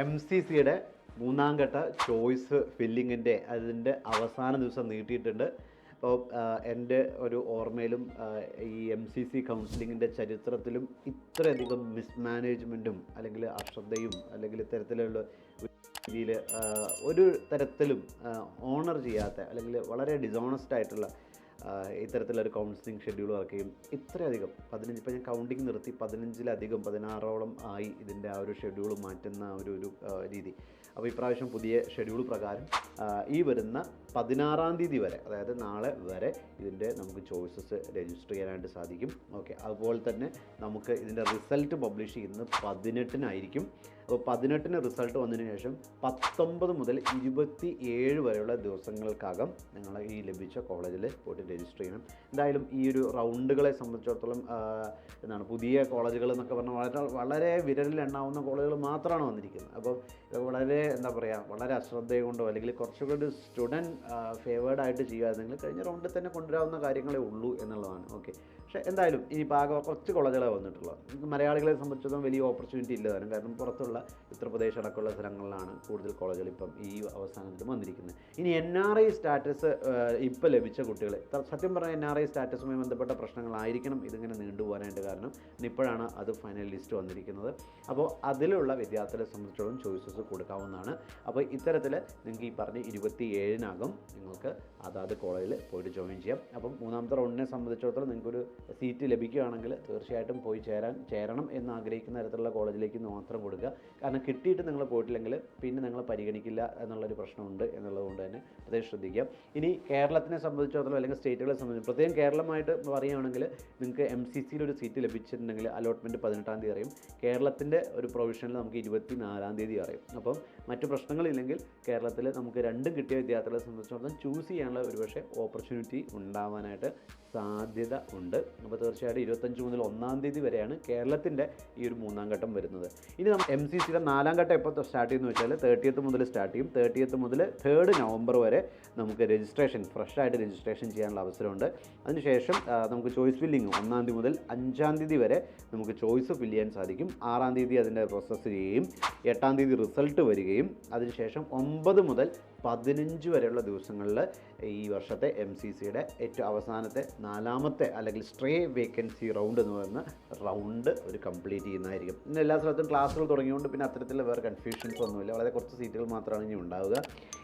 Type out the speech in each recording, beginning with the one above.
M C സിയുടെ മൂന്നാം ഘട്ട ചോയ്സ് ഫില്ലിങ്ങിന്റെ അതിന്റെ അവസാന ദിവസം നീട്ടിയിട്ടുണ്ട്. അപ്പോൾ എന്റെ ഒരു ഓർമ്മയിലും ഈ എം സി സി കൗൺസിലിങ്ങിന്റെ ചരിത്രത്തിലും ഇത്രയധികം മിസ്മാനേജ്മെന്റും അല്ലെങ്കിൽ അശ്രദ്ധയും അല്ലെങ്കിൽ ഇത്തരത്തിലുള്ള രീതിയിൽ ഒരു തരത്തിലും ഓണർ ചെയ്യാത്ത അല്ലെങ്കിൽ വളരെ ഡിസോണസ്റ്റ് ആയിട്ടുള്ള ഇത്തരത്തിലൊരു കൗൺസിലിംഗ് ഷെഡ്യൂൾ ഇറക്കുകയും ഇത്രയധികം. പതിനഞ്ച് ഇപ്പോൾ ഞാൻ കൗണ്ടിങ് നിർത്തി. പതിനഞ്ചിലധികം പതിനാറോളം ആയി ഇതിന്റെ ആ ഒരു ഷെഡ്യൂൾ മാറ്റുന്ന ഒരു ഒരു രീതി. അപ്പോൾ ഇപ്രാവശ്യം പുതിയ ഷെഡ്യൂൾ പ്രകാരം ഈ വരുന്ന പതിനാറാം തീയതി വരെ അതായത് നാളെ വരെ ഇതിന്റെ നമുക്ക് ചോയ്സസ് രജിസ്റ്റർ ചെയ്യാനായിട്ട് സാധിക്കും. ഓക്കെ അതുപോലെ തന്നെ നമുക്ക് ഇതിന്റെ റിസൾട്ട് പബ്ലിഷ് ചെയ്യുന്നത് പതിനെട്ടിനായിരിക്കും. പതിനെട്ടിന് റിസൾട്ട് വന്നതിന് ശേഷം പത്തൊമ്പത് മുതൽ ഇരുപത്തി ഏഴ് വരെയുള്ള ദിവസങ്ങൾക്കകം നിങ്ങൾ ഈ ലഭിച്ച കോളേജിൽ പോയിട്ട് രജിസ്റ്റർ ചെയ്യണം. എന്തായാലും ഈ ഒരു റൗണ്ടുകളെ സംബന്ധിച്ചിടത്തോളം എന്താണ് പുതിയ കോളേജുകൾ എന്നൊക്കെ പറഞ്ഞാൽ വളരെ വളരെ വിരലിൽ എണ്ണാവുന്ന കോളേജുകൾ മാത്രമാണ് വന്നിരിക്കുന്നത്. അപ്പോൾ വളരെ എന്താ പറയുക വളരെ അശ്രദ്ധ കൊണ്ടോ അല്ലെങ്കിൽ കുറച്ചുകൂടി സ്റ്റുഡന്റ് ഫേവേർഡ് ആയിട്ട് ചെയ്യുകയായിരുന്നെങ്കിൽ കഴിഞ്ഞ റൗണ്ടിൽ തന്നെ കൊണ്ടുവരാവുന്ന കാര്യങ്ങളേ ഉള്ളൂ എന്നുള്ളതാണ്. ഓക്കെ. പക്ഷേ എന്തായാലും ഇനിയിപ്പോൾ ആകെ കുറച്ച് കോളേജുകളെ വന്നിട്ടുള്ളൂ മലയാളികളെ സംബന്ധിച്ചിടത്തോളം വലിയ ഓപ്പർച്യൂണിറ്റി ഇല്ല. കാരണം പുറത്തുള്ള ഉത്തർപ്രദേശ് അടക്കമുള്ള സ്ഥലങ്ങളിലാണ് കൂടുതൽ കോളേജുകൾ ഇപ്പം ഈ അവസാനത്തിൽ വന്നിരിക്കുന്നത്. ഇനി എൻ ആർ ഐ സ്റ്റാറ്റസ് ഇപ്പോൾ ലഭിച്ച കുട്ടികൾ സത്യം പറഞ്ഞാൽ എൻ ആർ ഐ സ്റ്റാറ്റസുമായി ബന്ധപ്പെട്ട പ്രശ്നങ്ങളായിരിക്കണം ഇതിങ്ങനെ നീണ്ടുപോകാനായിട്ട് കാരണം ഇപ്പോഴാണ് അത് ഫൈനൽ ലിസ്റ്റ് വന്നിരിക്കുന്നത്. അപ്പോൾ അതിലുള്ള വിദ്യാർത്ഥികളെ സംബന്ധിച്ചോളം ചോയ്സസ് കൊടുക്കാവുന്നതാണ്. അപ്പോൾ ഇത്തരത്തിൽ നിങ്ങൾക്ക് ഈ പറഞ്ഞ ഇരുപത്തി ഏഴിനകം നിങ്ങൾക്ക് അതാത് കോളേജിൽ പോയിട്ട് ജോയിൻ ചെയ്യാം. അപ്പം മൂന്നാമത്തെ റൗണ്ടിനെ സംബന്ധിച്ചിടത്തോളം നിങ്ങൾക്കൊരു സീറ്റ് ലഭിക്കുകയാണെങ്കിൽ തീർച്ചയായിട്ടും പോയി ചേരാൻ ചേരണം എന്ന് ആഗ്രഹിക്കുന്ന തരത്തിലുള്ള കോളേജിലേക്ക് മാത്രം കൊടുക്കുക. കാരണം കിട്ടിയിട്ട് നിങ്ങൾ പോയിട്ടില്ലെങ്കിൽ പിന്നെ നിങ്ങൾ പരിഗണിക്കില്ല എന്നുള്ളൊരു പ്രശ്നമുണ്ട് എന്നുള്ളതുകൊണ്ട് തന്നെ പ്രത്യേകം ശ്രദ്ധിക്കുക. ഇനി കേരളത്തിനെ സംബന്ധിച്ചിടത്തോളം അല്ലെങ്കിൽ സ്റ്റേറ്റുകളെ സംബന്ധിച്ച് പ്രത്യേകം കേരളമായിട്ട് പറയുകയാണെങ്കിൽ നിങ്ങൾക്ക് എം സി സിയിൽ ഒരു സീറ്റ് ലഭിച്ചിട്ടുണ്ടെങ്കിൽ അലോട്ട്മെന്റ് പതിനെട്ടാം തീയതി അറിയും. കേരളത്തിന്റെ ഒരു പ്രൊവിഷനിൽ നമുക്ക് ഇരുപത്തി നാലാം തീയതി അറിയും. അപ്പം മറ്റു പ്രശ്നങ്ങളില്ലെങ്കിൽ കേരളത്തിൽ നമുക്ക് രണ്ടും കിട്ടിയ വിദ്യാർത്ഥികളെ സംബന്ധിച്ചിടത്തോളം ചൂസ് ചെയ്യാനുള്ള ഒരുപക്ഷെ ഓപ്പർച്യൂണിറ്റി ഉണ്ടാവാനായിട്ട് സാധ്യത ഉണ്ട്. അപ്പോൾ തീർച്ചയായിട്ടും ഇരുപത്തഞ്ച് മുതൽ ഒന്നാം തീയതി വരെയാണ് കേരളത്തിന്റെ ഈ ഒരു മൂന്നാം ഘട്ടം വരുന്നത്. ഇനി നമ്മൾ എം സി സിയുടെ നാലാം ഘട്ടം എപ്പോൾ സ്റ്റാർട്ട് ചെയ്യുന്നു വെച്ചാൽ തേർട്ടിയത്ത് മുതൽ സ്റ്റാർട്ട് ചെയ്യും. തേർട്ടിയത്ത് മുതൽ തേർഡ് നവംബർ വരെ നമുക്ക് രജിസ്ട്രേഷൻ ഫ്രഷ് ആയിട്ട് രജിസ്ട്രേഷൻ ചെയ്യാനുള്ള അവസരമുണ്ട്. അതിനുശേഷം നമുക്ക് ചോയ്സ് ഫില്ലിംഗ് ഒന്നാം തീയതി മുതൽ അഞ്ചാം തീയതി വരെ നമുക്ക് ചോയ്സ് ഫില്ല് ചെയ്യാൻ സാധിക്കും. ആറാം തീയതി അതിന്റെ പ്രോസസ്സ് ചെയ്യുകയും എട്ടാം തീയതി റിസൾട്ട് വരികയും അതിനുശേഷം ഒമ്പത് മുതൽ പതിനഞ്ച് വരെയുള്ള ദിവസങ്ങളിൽ ഈ വർഷത്തെ എം സി സിയുടെ ഏറ്റവും അവസാനത്തെ നാലാമത്തെ അല്ലെങ്കിൽ സ്ട്രേ വേക്കൻസി റൗണ്ട് എന്ന് പറയുന്ന റൗണ്ട് ഒരു കംപ്ലീറ്റ് ചെയ്യുന്നതായിരിക്കും. ഇന്ന് എല്ലാ സ്ഥലത്തും ക്ലാസ്സുകൾ തുടങ്ങിയുകൊണ്ട് പിന്നെ അത്തരത്തിലുള്ള വേറെ കൺഫ്യൂഷൻസ് ഒന്നുമില്ല. വളരെ കുറച്ച് സീറ്റുകൾ മാത്രമാണ് ഇനി ഉണ്ടാവുക.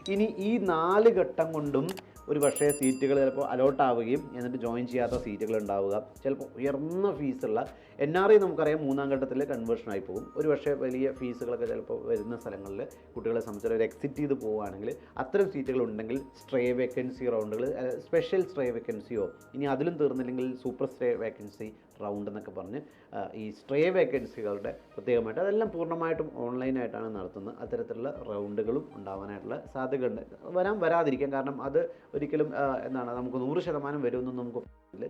ഇനി ഈ നാല് ഘട്ടം കൊണ്ടും ഒരു പക്ഷേ സീറ്റുകൾ ചിലപ്പോൾ അലോട്ട് ആവുകയും എന്നിട്ട് ജോയിൻ ചെയ്യാത്ത സീറ്റുകൾ ഉണ്ടാവുക. ചിലപ്പോൾ ഉയർന്ന ഫീസുള്ള എൻ ആർ ഐ നമുക്കറിയാം മൂന്നാം ഘട്ടത്തിൽ കൺവേർഷൻ ആയി പോകും. ഒരു പക്ഷേ വലിയ ഫീസുകളൊക്കെ ചിലപ്പോൾ വരുന്ന സ്ഥലങ്ങളിൽ കുട്ടികളെ സംബന്ധിച്ച് അവർ എക്സിറ്റ് ചെയ്ത് പോവുകയാണെങ്കിൽ അത്തരം സീറ്റുകൾ ഉണ്ടെങ്കിൽ സ്ട്രേ വേക്കൻസി റൗണ്ടുകൾ സ്പെഷ്യൽ സ്ട്രേ വേക്കൻസിയോ ഇനി അതിലും തീർന്നില്ലെങ്കിൽ സൂപ്പർ സ്ട്രേ വേക്കൻസി റൗണ്ട് എന്നൊക്കെ പറഞ്ഞ് ഈ സ്ട്രേ വേക്കൻസികളുടെ പ്രത്യേകമായിട്ട് അതെല്ലാം പൂർണമായിട്ടും ഓൺലൈനായിട്ടാണ് നടത്തുന്നത്. അത്തരത്തിലുള്ള റൗണ്ടുകളും ഉണ്ടാവാനായിട്ടുള്ള സാധ്യതയുണ്ട് വരാൻ വരാതിരിക്കാം. കാരണം അത് ഒരിക്കലും എന്താണ് നമുക്ക് നൂറ് ശതമാനം വരുമെന്നൊന്നും നമുക്ക്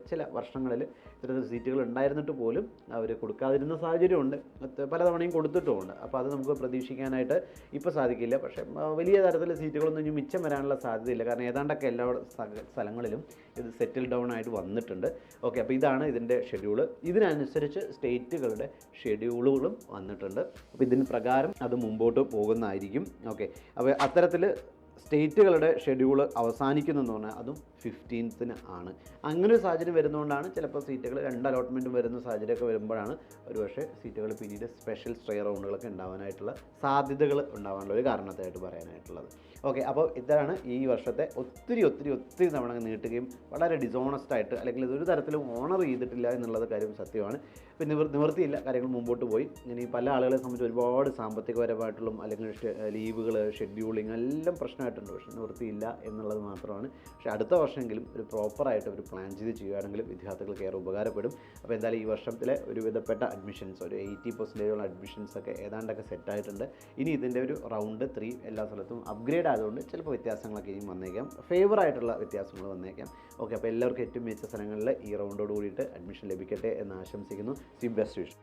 ചില വർഷങ്ങളിൽ ഇത്തരത്തിൽ സീറ്റുകൾ ഉണ്ടായിരുന്നിട്ട് പോലും അവർ കൊടുക്കാതിരുന്ന സാഹചര്യമുണ്ട്. പലതവണയും കൊടുത്തിട്ടുമുണ്ട്. അപ്പോൾ അത് നമുക്ക് പ്രതീക്ഷിക്കാനായിട്ട് ഇപ്പോൾ സാധിക്കില്ല. പക്ഷേ വലിയ തരത്തിൽ സീറ്റുകളൊന്നും ഇനി മിച്ചം വരാനുള്ള സാധ്യതയില്ല. കാരണം ഏതാണ്ടൊക്കെ എല്ലാ സ്ഥ- സ്ഥലങ്ങളിലും ഇത് സെറ്റിൽ ഡൗൺ ആയിട്ട് വന്നിട്ടുണ്ട്. ഓക്കെ അപ്പോൾ ഇതാണ് ഇതിന്റെ ഷെഡ്യൂൾ ഇതിനനുസരിച്ച് സ്റ്റേറ്റുകളുടെ ഷെഡ്യൂളുകളും വന്നിട്ടുണ്ട്. അപ്പോൾ ഇതിന് പ്രകാരം അത് മുമ്പോട്ട് പോകുന്നതായിരിക്കും. ഓക്കെ. അപ്പോൾ അത്തരത്തിൽ സ്റ്റേറ്റുകളുടെ ഷെഡ്യൂൾ അവസാനിക്കുന്നതെന്ന് അതും ഫിഫ്റ്റീൻത്തിന് ആണ്. അങ്ങനെ ഒരു സാഹചര്യം വരുന്നതുകൊണ്ടാണ് ചിലപ്പോൾ സീറ്റുകൾ രണ്ട് അലോട്ട്മെന്റും വരുന്ന സാഹചര്യമൊക്കെ വരുമ്പോഴാണ് ഒരുപക്ഷെ സീറ്റുകൾ പിന്നീട് സ്പെഷ്യൽ സ്ട്രേ റൗണ്ടുകളൊക്കെ ഉണ്ടാവാനായിട്ടുള്ള സാധ്യതകൾ ഉണ്ടാവാനുള്ള ഒരു കാരണത്തായിട്ട് പറയാനായിട്ടുള്ളത്. ഓക്കെ അപ്പോൾ ഇതാണ് ഈ വർഷത്തെ ഒത്തിരി ഒത്തിരി ഒത്തിരി തവണ നീട്ടുകയും വളരെ ഡിസോണസ്റ്റ് ആയിട്ട് അല്ലെങ്കിൽ ഇതൊരു തരത്തിലും ഓണർ ചെയ്തിട്ടില്ല എന്നുള്ളത് കാര്യം സത്യമാണ്. പിന്നെ നിവൃത്തിയില്ല കാര്യങ്ങൾ മുമ്പോട്ട് പോയി. ഇനി പല ആളുകളെ സംബന്ധിച്ച് ഒരുപാട് സാമ്പത്തികപരമായിട്ടുള്ള അല്ലെങ്കിൽ ലീവുകൾ ഷെഡ്യൂളിങ് എല്ലാം പ്രശ്നമായിട്ടുണ്ട് പക്ഷേ നിവൃത്തിയില്ല എന്നുള്ളത് മാത്രമാണ്. പക്ഷേ അടുത്ത വർഷമെങ്കിലും ഒരു പ്രോപ്പറായിട്ട് ഒരു പ്ലാൻ ചെയ്ത് ചെയ്യുകയാണെങ്കിൽ വിദ്യാർത്ഥികൾക്ക് ഏറെ ഉപകാരപ്പെടും. അപ്പോൾ എന്തായാലും ഈ വർഷത്തിലെ ഒരു വിധപ്പെട്ട അഡ്മിഷൻസ് ഒരു എയ്റ്റി പെർസെന്റേജുള്ള അഡ്മിഷൻസ് ഒക്കെ ഏതാണ്ടൊക്കെ സെറ്റായിട്ടുണ്ട് ഇനി ഇതിന്റെ ഒരു റൗണ്ട് ത്രീ എല്ലാ സ്ഥലത്തും അപ്ഗ്രേഡ് ആയതുകൊണ്ട് ചിലപ്പോൾ വ്യത്യാസങ്ങളൊക്കെ ഇനിയും വന്നേക്കാം. ഫേവർ ആയിട്ടുള്ള വ്യത്യാസങ്ങൾ വന്നേക്കാം. ഓക്കെ അപ്പോൾ എല്ലാവർക്കും ഏറ്റവും മികച്ച സ്ഥലങ്ങളിൽ ഈ റൗണ്ടോട് കൂടിയിട്ട് അഡ്മിഷൻ ലഭിക്കട്ടെ എന്ന് ആശംസിക്കുന്നു. C best wish